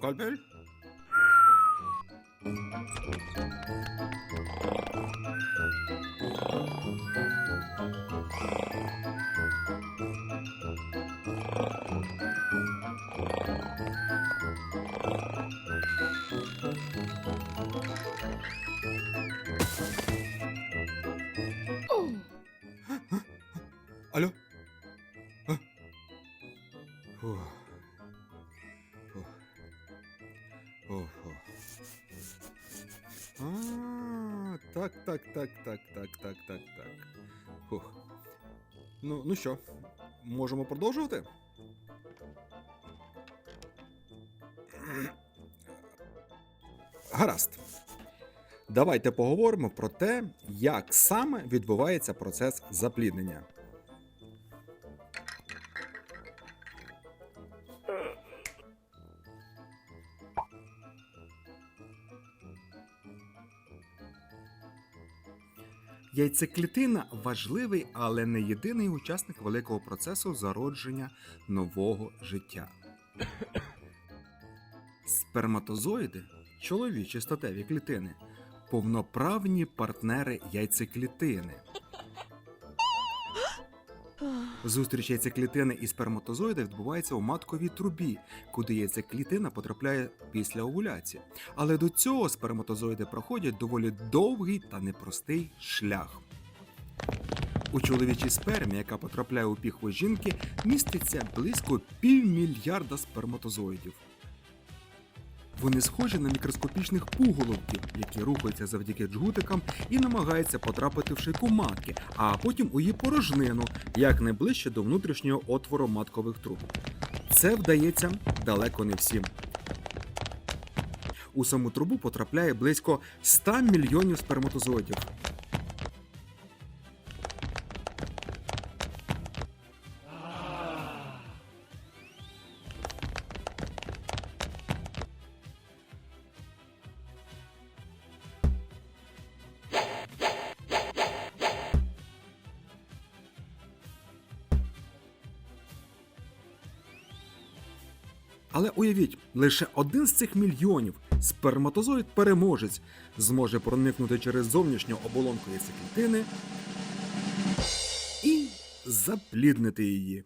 색깔별? Alo? Huh. А, так, так, так, так, так, так, так, так. Фух. Ну, ну що, можемо продовжувати? Гаразд. Давайте поговоримо про те, як саме відбувається процес запліднення. Яйцеклітина важливий, але не єдиний учасник великого процесу зародження нового життя. Сперматозоїди, чоловічі статеві клітини, повноправні партнери яйцеклітини. Зустріч яйцеклітини і сперматозоїда відбувається у матковій трубі, куди яйцеклітина потрапляє після овуляції. Але до цього сперматозоїди проходять доволі довгий та непростий шлях. У чоловічій спермі, яка потрапляє у піхву жінки, міститься близько півмільярда сперматозоїдів. Вони схожі на мікроскопічних пуголовків, які рухаються завдяки джгутикам і намагаються потрапити в шийку матки, а потім у її порожнину, як найближче до внутрішнього отвору маткових труб. Це вдається далеко не всім. У саму трубу потрапляє близько 100 мільйонів сперматозоїдів. Але уявіть, лише один з цих мільйонів сперматозоїд переможець зможе проникнути через зовнішню оболонку яйцеклітини і запліднити її.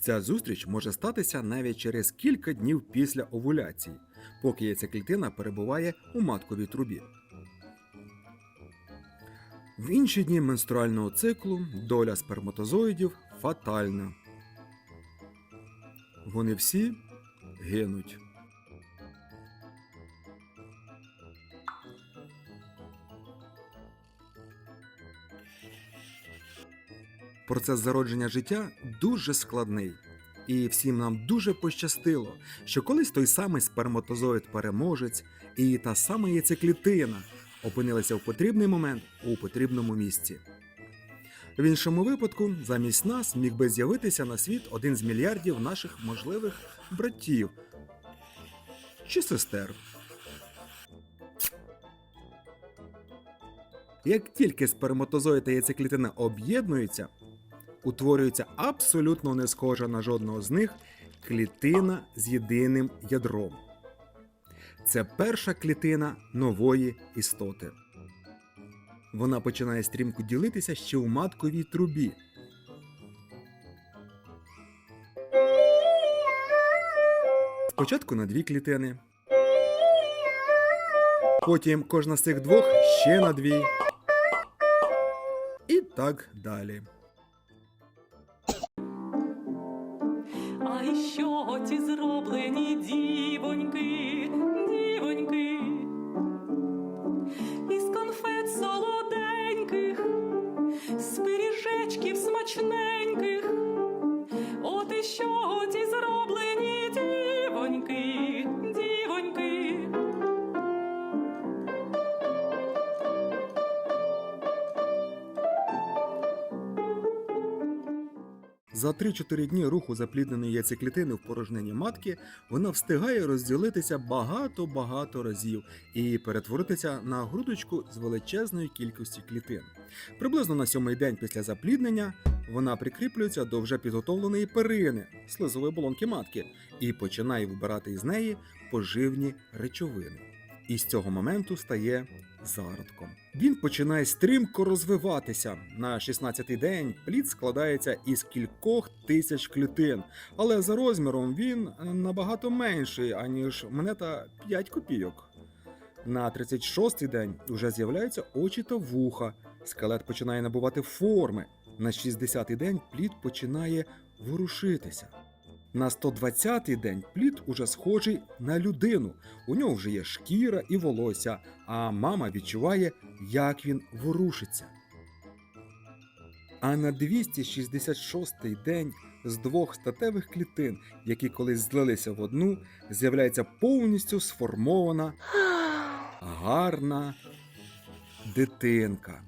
Ця зустріч може статися навіть через кілька днів після овуляції, поки яйцеклітина перебуває у матковій трубі. В інші дні менструального циклу доля сперматозоїдів фатальна. Вони всі гинуть. Процес зародження життя дуже складний. І всім нам дуже пощастило, що колись той самий сперматозоїд-переможець і та сама яйцеклітина опинилися в потрібний момент у потрібному місці. В іншому випадку, замість нас міг би з'явитися на світ один з мільярдів наших можливих братів чи сестер. Як тільки сперматозоїд та яйцеклітина об'єднуються, утворюється абсолютно не схожа на жодного з них клітина з єдиним ядром. Це перша клітина нової істоти. Вона починає стрімко ділитися ще у матковій трубі. Спочатку на дві клітини. Потім кожна з цих двох ще на дві. І так далі. А чого ті зроблені дівоньки, почне. За 3-4 дні руху заплідненої яйцеклітини в порожнині матки вона встигає розділитися багато-багато разів і перетворитися на грудочку з величезною кількістю клітин. Приблизно на сьомий день після запліднення вона прикріплюється до вже підготовленої перини слизової болонки матки і починає вибирати із неї поживні речовини. І з цього моменту стає зародком. Він починає стрімко розвиватися. На 16-й день плід складається із кількох тисяч клітин, але за розміром він е, набагато менший, аніж монета 5 копійок. На 36-й день вже з'являються очі та вуха. Скелет починає набувати форми. На 60-й день плід починає ворушитися. На 120-й день плід уже схожий на людину. У нього вже є шкіра і волосся, а мама відчуває, як він ворушиться. А на 266-й день з двох статевих клітин, які колись злилися в одну, з'являється повністю сформована гарна дитинка.